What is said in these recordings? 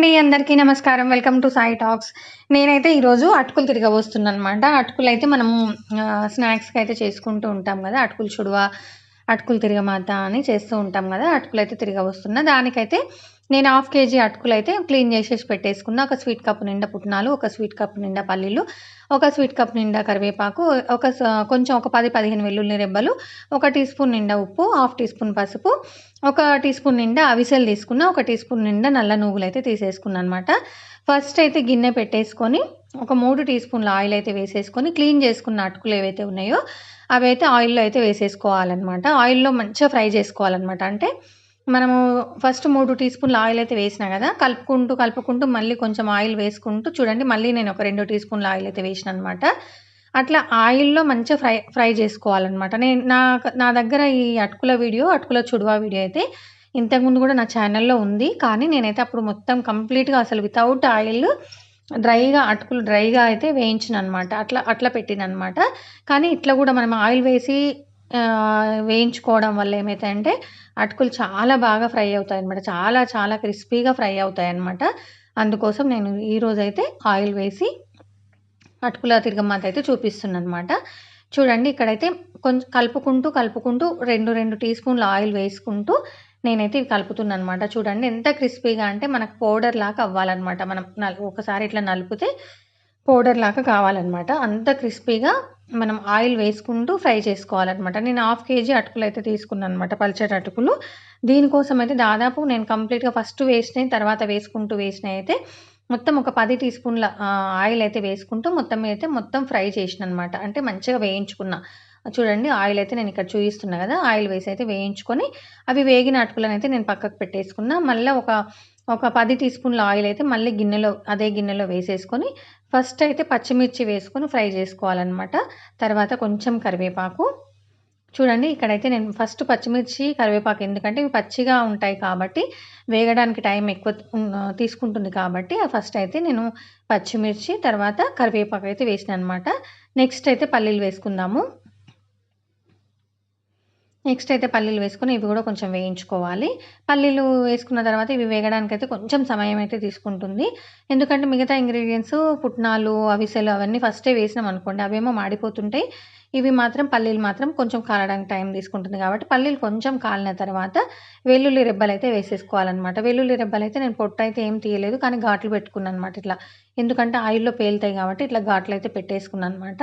అండి అందరికీ నమస్కారం. వెల్కమ్ టు సాయి టాక్స్ నేనైతే ఈరోజు అటుకులు తిరగబోస్తున్నాను అనమాట అటుకులు అయితే మనము స్నాక్స్కి అయితే చేసుకుంటూ ఉంటాం కదా. అటుకులు చుడువ అటుకులు తిరగమాత అని చేస్తూ ఉంటాం కదా అటుకులు అయితే తిరగబోస్తున్నా దానికైతే నేను హాఫ్ కేజీ అటుకులు అయితే క్లీన్ చేసేసి పెట్టేసుకున్నా. ఒక స్వీట్ కప్ నిండా పుట్నాలు ఒక స్వీట్ కప్ నిండా పల్లీలు ఒక స్వీట్ కప్ నిండా కరివేపాకు ఒక కొంచెం ఒక పది పదిహేను వెల్లుల్లి రెబ్బలు ఒక టీ స్పూన్ నిండా ఉప్పు హాఫ్ టీ స్పూన్ పసుపు ఒక టీ స్పూన్ నిండా అవిసెలు తీసుకున్నా ఒక టీ స్పూన్ నిండా నల్ల నువ్వులు అయితే తీసేసుకున్నాను అనమాట ఫస్ట్ అయితే గిన్నె పెట్టేసుకొని ఒక మూడు టీ స్పూన్ల ఆయిల్ అయితే వేసేసుకొని క్లీన్ చేసుకున్న అటుకులు ఏవైతే ఉన్నాయో అవి అయితే ఆయిల్లో అయితే వేసేసుకోవాలన్నమాట. ఆయిల్లో మంచిగా ఫ్రై చేసుకోవాలన్నమాట. అంటే మనము ఫస్ట్ మూడు టీ స్పూన్ల ఆయిల్ అయితే వేసినా కదా కలుపుకుంటూ కలుపుకుంటూ మళ్ళీ కొంచెం ఆయిల్ వేసుకుంటూ చూడండి మళ్ళీ నేను ఒక రెండు టీ స్పూన్ల ఆయిల్ అయితే వేసిన అనమాట అట్లా ఆయిల్లో మంచిగా ఫ్రై ఫ్రై చేసుకోవాలన్నమాట. నేను నా నా దగ్గర ఈ అటుకుల వీడియో అటుకుల చుడువా వీడియో అయితే ఇంతకుముందు కూడా నా ఛానల్లో ఉంది. కానీ నేనైతే అప్పుడు మొత్తం కంప్లీట్గా అసలు వితౌట్ ఆయిల్ డ్రైగా అటుకులు డ్రైగా అయితే వేయించిన అనమాట అట్లా అట్లా పెట్టిన అనమాట కానీ ఇట్లా కూడా మనం ఆయిల్ వేసి వేయించుకోవడం వల్ల ఏమవుతాయంటే అటుకులు చాలా బాగా ఫ్రై అవుతాయి అనమాట చాలా చాలా క్రిస్పీగా ఫ్రై అవుతాయి అనమాట అందుకోసం నేను ఈరోజు అయితే ఆయిల్ వేసి అటుకుల తిరగమాత అయితే చూపిస్తున్నాను అనమాట చూడండి ఇక్కడైతే కొంచెం కలుపుకుంటూ కలుపుకుంటూ రెండు రెండు టీ స్పూన్ల ఆయిల్ వేసుకుంటూ నేనైతే ఇవి కలుపుతున్నాను అనమాట చూడండి ఎంత క్రిస్పీగా అంటే మనకు పౌడర్ లాగా అవ్వాలన్నమాట. మనం ఒకసారి ఇట్లా నలిపితే పౌడర్ లాగా కావాలన్నమాట. అంత క్రిస్పీగా మనం ఆయిల్ వేసుకుంటూ ఫ్రై చేసుకోవాలన్నమాట. నేను హాఫ్ కేజీ అటుకులు అయితే తీసుకున్నాను అనమాట పల్చటి అటుకులు. దీనికోసం అయితే దాదాపు నేను కంప్లీట్గా ఫస్ట్ వేసినాయి తర్వాత వేసుకుంటూ వేసినాయి అయితే మొత్తం ఒక పది టీ స్పూన్ల ఆయిల్ అయితే వేసుకుంటూ మొత్తం అయితే మొత్తం ఫ్రై చేసిన అనమాట అంటే మంచిగా వేయించుకున్నా. చూడండి ఆయిల్ అయితే నేను ఇక్కడ చూపిస్తున్నా కదా ఆయిల్ వేసి అయితే వేయించుకొని అవి వేగిన అటుకులను అయితే నేను పక్కకు పెట్టేసుకున్నా. మళ్ళీ ఒక ఒక పది టీ స్పూన్ల ఆయిల్ అయితే మళ్ళీ గిన్నెలో అదే గిన్నెలో వేసేసుకొని ఫస్ట్ అయితే పచ్చిమిర్చి వేసుకొని ఫ్రై చేసుకోవాలన్నమాట. తర్వాత కొంచెం కరివేపాకు. చూడండి ఇక్కడైతే నేను ఫస్ట్ పచ్చిమిర్చి కరివేపాకు ఎందుకంటే ఇవి పచ్చిగా ఉంటాయి కాబట్టి వేగడానికి టైం ఎక్కువ తీసుకుంటుంది కాబట్టి ఫస్ట్ అయితే నేను పచ్చిమిర్చి తర్వాత కరివేపాకు అయితే వేసిన అనమాట నెక్స్ట్ అయితే పల్లీలు వేసుకుందాము. నెక్స్ట్ అయితే పల్లీలు వేసుకుని ఇవి కూడా కొంచెం వేయించుకోవాలి. పల్లీలు వేసుకున్న తర్వాత ఇవి వేగడానికి అయితే కొంచెం సమయం అయితే తీసుకుంటుంది. ఎందుకంటే మిగతా ఇంగ్రీడియంట్స్ పుట్నాలు అవిసెలు అవన్నీ ఫస్టే వేసినాం అనుకోండి అవేమో మాడిపోతుంటాయి. ఇవి మాత్రం పల్లీలు మాత్రం కొంచెం కాలడానికి టైం తీసుకుంటుంది కాబట్టి పల్లీలు కొంచెం కాలిన తర్వాత వెల్లుల్లి రెబ్బలు అయితే వేసేసుకోవాలన్నమాట. వెల్లుల్లి రెబ్బలు అయితే నేను పొట్టు అయితే ఏం తీయలేదు కానీ ఘాట్లు పెట్టుకున్నాను అనమాట ఇట్లా. ఎందుకంటే ఆయిల్లో పేలుతాయి కాబట్టి ఇట్లా ఘాట్లు అయితే పెట్టేసుకున్నాను అనమాట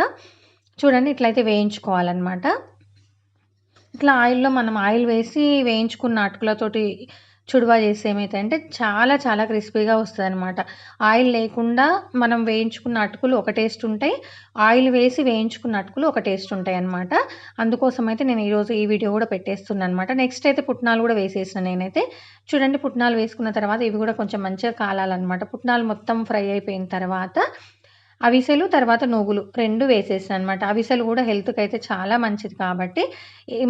చూడండి ఇట్లయితే వేయించుకోవాలన్నమాట. ఇట్లా ఆయిల్లో మనం ఆయిల్ వేసి వేయించుకున్న అటుకులతోటి చుడువా చేస్తే ఏమవుతాయంటే చాలా చాలా క్రిస్పీగా వస్తుంది అనమాట ఆయిల్ లేకుండా మనం వేయించుకున్న అటుకులు ఒక టేస్ట్ ఉంటాయి. ఆయిల్ వేసి వేయించుకున్న అటుకులు ఒక టేస్ట్ ఉంటాయి అనమాట అందుకోసం అయితే నేను ఈరోజు ఈ వీడియో కూడా పెట్టేస్తున్నాను అనమాట నెక్స్ట్ అయితే పుట్నాలు కూడా వేసేసిన నేనైతే. చూడండి పుట్నాలు వేసుకున్న తర్వాత ఇవి కూడా కొంచెం మంచిగా కాలాలన్నమాట. పుట్నాలు మొత్తం ఫ్రై అయిపోయిన తర్వాత అవిసెలు తర్వాత నువ్వులు రెండు వేసేసాను అనమాట అవిసెలు కూడా హెల్త్కి అయితే చాలా మంచిది కాబట్టి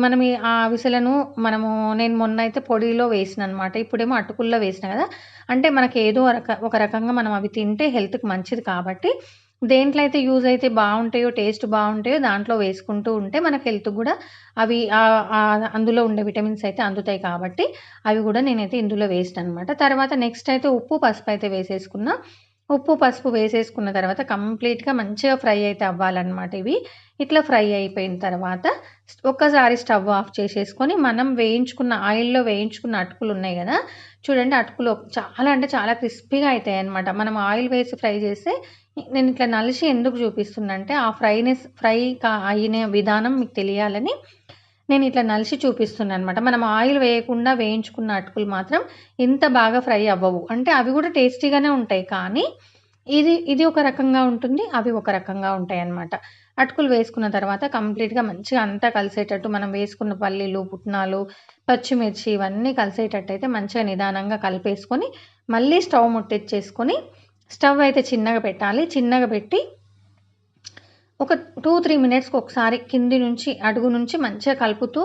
మనం ఆ అవిసెలను మనము నేను మొన్న అయితే పొడిలో వేసిన అనమాట ఇప్పుడేమో అటుకుల్లో వేసిన కదా. అంటే మనకి ఏదో రక ఒక రకంగా మనం అవి తింటే హెల్త్కి మంచిది కాబట్టి దేంట్లో అయితే యూజ్ అయితే బాగుంటాయో టేస్ట్ బాగుంటాయో దాంట్లో వేసుకుంటూ ఉంటే మనకి హెల్త్ కూడా అవి అందులో ఉండే విటమిన్స్ అయితే అందుతాయి కాబట్టి అవి కూడా నేనైతే ఇందులో వేస్ట్ అనమాట తర్వాత నెక్స్ట్ అయితే ఉప్పు పసుపు అయితే వేసేసుకున్నా. ఉప్పు పసుపు వేసేసుకున్న తర్వాత కంప్లీట్గా మంచిగా ఫ్రై అయితే అవ్వాలన్నమాట ఇవి. ఇట్లా ఫ్రై అయిపోయిన తర్వాత ఒక్కసారి స్టవ్ ఆఫ్ చేసేసుకొని మనం వేయించుకున్న ఆయిల్లో వేయించుకున్న అటుకులు ఉన్నాయి కదా చూడండి అటుకులు చాలా అంటే చాలా క్రిస్పీగా అవుతాయి అనమాట మనం ఆయిల్ వేసి ఫ్రై చేస్తే నేను ఇట్లా నలిసి ఎందుకు చూపిస్తున్నా అంటే ఆ ఫ్రైనెస్ ఫ్రై కా అయిన విధానం మీకు తెలియాలని నేను ఇట్లా నలిసి చూపిస్తున్నాను అనమాట మనం ఆయిల్ వేయకుండా వేయించుకున్న అటుకులు మాత్రం ఇంత బాగా ఫ్రై అవ్వవు. అంటే అవి కూడా టేస్టీగానే ఉంటాయి. కానీ ఇది ఇది ఒక రకంగా ఉంటుంది అవి ఒక రకంగా ఉంటాయి అన్నమాట అటుకులు వేసుకున్న తర్వాత కంప్లీట్గా మంచిగా అంతా కలిసేటట్టు మనం వేసుకున్న పల్లీలు పుట్నాలు పచ్చిమిర్చి ఇవన్నీ కలిసేటట్టు అయితే మంచిగా నిదానంగా కలిపేసుకొని మళ్ళీ స్టవ్ ముట్టించేసుకొని స్టవ్ అయితే చిన్నగా పెట్టాలి. చిన్నగా పెట్టి ఒక టూ త్రీ మినిట్స్కి ఒకసారి కింది నుంచి అడుగు నుంచి మంచిగా కలుపుతూ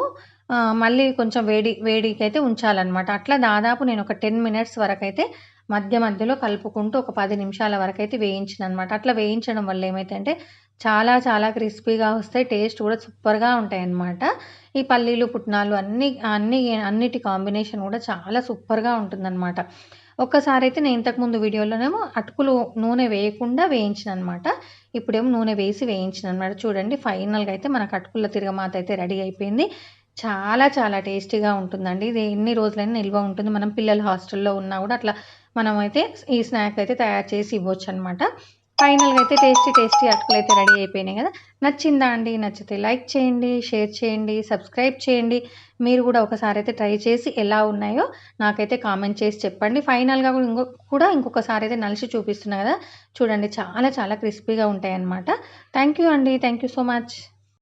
మళ్ళీ కొంచెం వేడి వేడికి అయితే ఉంచాలన్నమాట. అట్లా దాదాపు నేను ఒక టెన్ మినిట్స్ వరకు అయితే మధ్య మధ్యలో కలుపుకుంటూ ఒక పది నిమిషాల వరకు అయితే వేయించిన అనమాట అట్లా వేయించడం వల్ల ఏమైతే అంటే చాలా చాలా క్రిస్పీగా వస్తాయి. టేస్ట్ కూడా సూపర్గా ఉంటాయి అన్నమాట ఈ పల్లీలు పుట్నాలు అన్ని అన్ని అన్నిటి కాంబినేషన్ కూడా చాలా సూపర్గా ఉంటుందన్నమాట. ఒక్కసారి అయితే నేను ఇంతకుముందు వీడియోలోనేమో అటుకులు నూనె వేయకుండా వేయించిన అనమాట ఇప్పుడేమో నూనె వేసి వేయించిన అనమాట చూడండి ఫైనల్గా అయితే మనకు అటుకుల తిరగమాత అయితే రెడీ అయిపోయింది. చాలా చాలా టేస్టీగా ఉంటుందండి. ఇది ఎన్ని రోజులైనా నిల్వ ఉంటుంది. మనం పిల్లలు హాస్టల్లో ఉన్నా కూడా అట్లా మనం అయితే ఈ స్నాక్ అయితే తయారు చేసి ఇవ్వచ్చు అనమాట ఫైనల్గా అయితే టేస్టీ టేస్టీ అటుకులు అయితే రెడీ అయిపోయినాయి కదా. నచ్చిందా అండి? నచ్చితే లైక్ చేయండి షేర్ చేయండి సబ్స్క్రైబ్ చేయండి. మీరు కూడా ఒకసారి అయితే ట్రై చేసి ఎలా ఉన్నాయో నాకైతే కామెంట్ చేసి చెప్పండి. ఫైనల్గా కూడా ఇంకో కూడా ఇంకొకసారి అయితే నలిసి చూపిస్తున్నా కదా. చూడండి చాలా చాలా క్రిస్పీగా ఉంటాయి అన్నమాట థ్యాంక్ యూ అండి. Thank you so much.